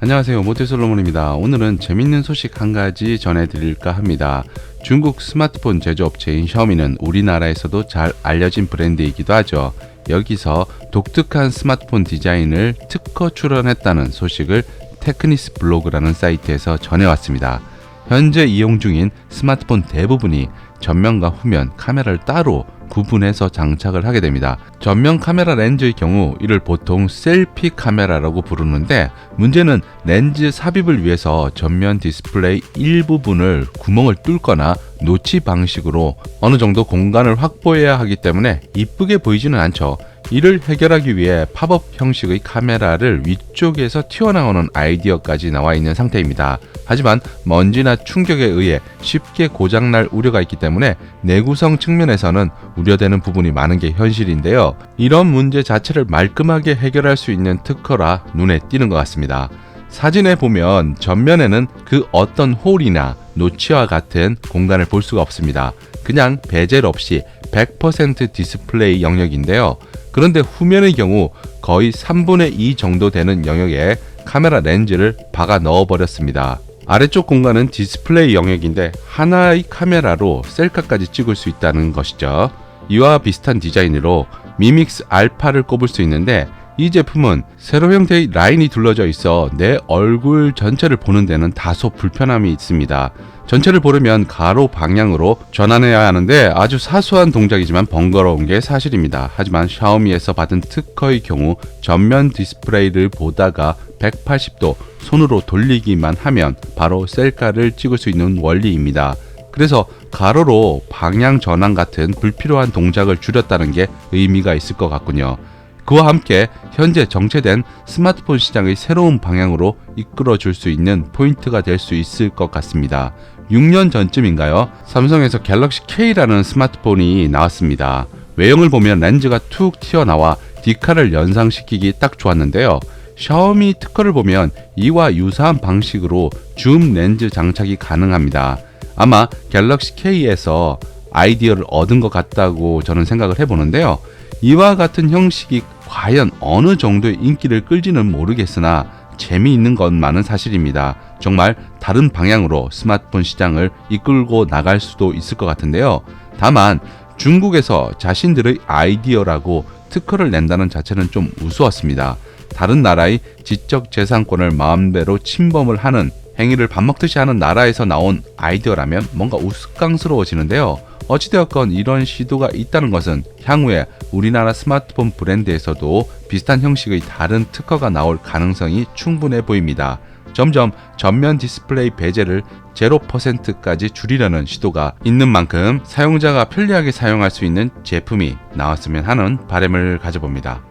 안녕하세요 모태솔로몬입니다. 오늘은 재밌는 소식 한 가지 전해드릴까 합니다. 중국 스마트폰 제조업체인 샤오미는 우리나라에서도 잘 알려진 브랜드이기도 하죠. 여기서 독특한 스마트폰 디자인을 특허 출원했다는 소식을 테크니스 블로그라는 사이트에서 전해왔습니다. 현재 이용 중인 스마트폰 대부분이 전면과 후면 카메라를 따로 구분해서 장착을 하게 됩니다. 전면 카메라 렌즈의 경우 이를 보통 셀피 카메라라고 부르는데 문제는 렌즈 삽입을 위해서 전면 디스플레이 일부분을 구멍을 뚫거나 노치 방식으로 어느 정도 공간을 확보해야 하기 때문에 이쁘게 보이지는 않죠. 이를 해결하기 위해 팝업 형식의 카메라를 위쪽에서 튀어나오는 아이디어까지 나와 있는 상태입니다. 하지만 먼지나 충격에 의해 쉽게 고장날 우려가 있기 때문에 내구성 측면에서는 우려되는 부분이 많은 게 현실인데요. 이런 문제 자체를 말끔하게 해결할 수 있는 특허라 눈에 띄는 것 같습니다. 사진에 보면 전면에는 그 어떤 홀이나 노치와 같은 공간을 볼 수가 없습니다. 그냥 베젤 없이 100% 디스플레이 영역인데요. 그런데 후면의 경우 거의 3분의 2 정도 되는 영역에 카메라 렌즈를 박아 넣어 버렸습니다. 아래쪽 공간은 디스플레이 영역인데 하나의 카메라로 셀카까지 찍을 수 있다는 것이죠. 이와 비슷한 디자인으로 미믹스 알파를 꼽을 수 있는데 이 제품은 세로 형태의 라인이 둘러져 있어 내 얼굴 전체를 보는 데는 다소 불편함이 있습니다. 전체를 보려면 가로 방향으로 전환해야 하는데 아주 사소한 동작이지만 번거로운 게 사실입니다. 하지만 샤오미에서 받은 특허의 경우 전면 디스플레이를 보다가 180도 손으로 돌리기만 하면 바로 셀카를 찍을 수 있는 원리입니다. 그래서 가로로 방향 전환 같은 불필요한 동작을 줄였다는 게 의미가 있을 것 같군요. 그와 함께 현재 정체된 스마트폰 시장의 새로운 방향으로 이끌어 줄 수 있는 포인트가 될 수 있을 것 같습니다. 6년 전쯤인가요? 삼성에서 갤럭시 K라는 스마트폰이 나왔습니다. 외형을 보면 렌즈가 툭 튀어나와 디카를 연상시키기 딱 좋았는데요. 샤오미 특허를 보면 이와 유사한 방식으로 줌 렌즈 장착이 가능합니다. 아마 갤럭시 K에서 아이디어를 얻은 것 같다고 저는 생각을 해보는데요. 이와 같은 형식이 과연 어느 정도의 인기를 끌지는 모르겠으나 재미있는 것만은 사실입니다. 정말 다른 방향으로 스마트폰 시장을 이끌고 나갈 수도 있을 것 같은데요. 다만 중국에서 자신들의 아이디어라고 특허를 낸다는 자체는 좀 우스웠습니다. 다른 나라의 지적 재산권을 마음대로 침범을 하는 행위를 밥 먹듯이 하는 나라에서 나온 아이디어라면 뭔가 우스꽝스러워지는데요. 어찌되었건 이런 시도가 있다는 것은 향후에 우리나라 스마트폰 브랜드에서도 비슷한 형식의 다른 특허가 나올 가능성이 충분해 보입니다. 점점 전면 디스플레이 배제를 0%까지 줄이려는 시도가 있는 만큼 사용자가 편리하게 사용할 수 있는 제품이 나왔으면 하는 바람을 가져봅니다.